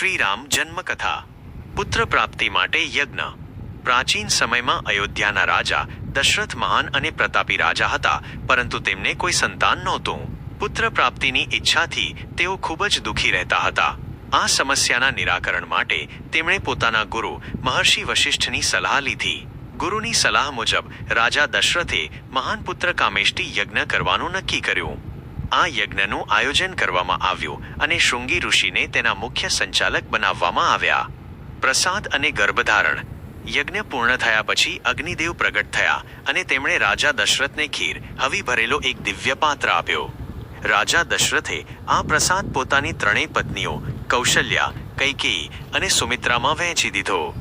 શ્રીરામ જન્મકથા પુત્ર પ્રાપ્તિ માટે યજ્ઞ. પ્રાચીન સમયમાં અયોધ્યાના રાજા દશરથ મહાન અને પ્રતાપી રાજા હતા, પરંતુ તેમને કોઈ સંતાન નહોતું. પુત્ર પ્રાપ્તિની ઈચ્છાથી તેઓ ખૂબ જ દુઃખી રહેતા હતા. આ સમસ્યાના નિરાકરણ માટે તેમણે પોતાના ગુરુ, મહર્ષિ વશિષ્ઠની સલાહ લીધી. ગુરુની સલાહ મુજબ રાજા દશરથે મહાન પુત્ર કામેષ્ટી યજ્ઞ કરવાનું નક્કી કર્યું. આ યજ્ઞનું આયોજન કરવામાં આવ્યું અને શૃંગી ઋષિને તેના મુખ્ય સંચાલક બનાવવામાં આવ્યા. પ્રસાદ અને ગર્ભધારણ. યજ્ઞ પૂર્ણ થયા પછી અગ્નિદેવ પ્રગટ થયા અને તેમણે રાજા દશરથને ખીર, હવી ભરેલો એક દિવ્ય પાત્ર આપ્યો. રાજા દશરથે આ પ્રસાદ પોતાની ત્રણેય પત્નીઓ, કૌશલ્યા, કૈકેયી અને સુમિત્રામાં વહેંચી દીધો.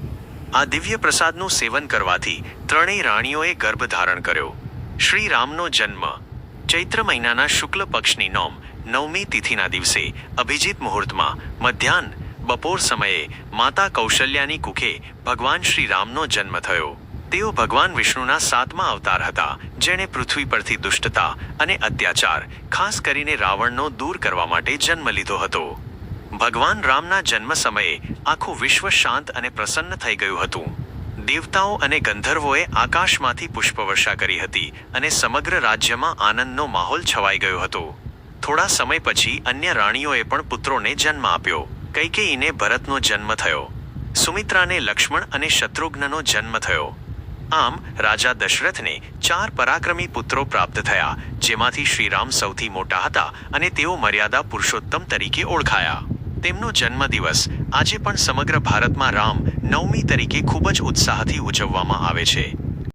આ દિવ્ય પ્રસાદનું સેવન કરવાથી ત્રણેય રાણીઓએ ગર્ભ ધારણ કર્યો. શ્રી રામનો જન્મ. ચૈત્ર મહિનાના શુક્લ પક્ષની નોમ નવમી તિથિના દિવસે અભિજીત મુહૂર્તમાં મધ્યાહન બપોર સમયે માતા કૌશલ્યાની કુખે ભગવાન શ્રી રામનો જન્મ થયો. તેઓ ભગવાન વિષ્ણુના સાતમા અવતાર હતા, જેણે પૃથ્વી પરથી દુષ્ટતા અને અત્યાચાર, ખાસ કરીને રાવણનો દૂર કરવા માટે જન્મ લીધો હતો. ભગવાન રામના જન્મ સમયે આખું વિશ્વ શાંત અને પ્રસન્ન થઈ ગયું હતું. દેવતાઓ અને ગંધર્વોએ આકાશમાંથી પુષ્પવર્ષા કરી હતી અને સમગ્ર રાજ્યમાં આનંદનો માહોલ છવાઈ ગયો હતો. થોડા સમય પછી અન્ય રાણીઓએ પણ પુત્રોને જન્મ આપ્યો. કૈકેયીને ભરતનો જન્મ થયો. સુમિત્રાને લક્ષ્મણ અને શત્રુઘ્નનો જન્મ થયો. આમ, રાજા દશરથને ચાર પરાક્રમી પુત્રો પ્રાપ્ત થયા, જેમાંથી શ્રીરામ સૌથી મોટા હતા અને તેઓ મર્યાદા પુરુષોત્તમ તરીકે ઓળખાયા. તેમનો જન્મદિવસ આજે પણ સમગ્ર ભારતમાં રામ નવમી તરીકે ખૂબ જ ઉત્સાહથી ઉજવવામાં આવે છે.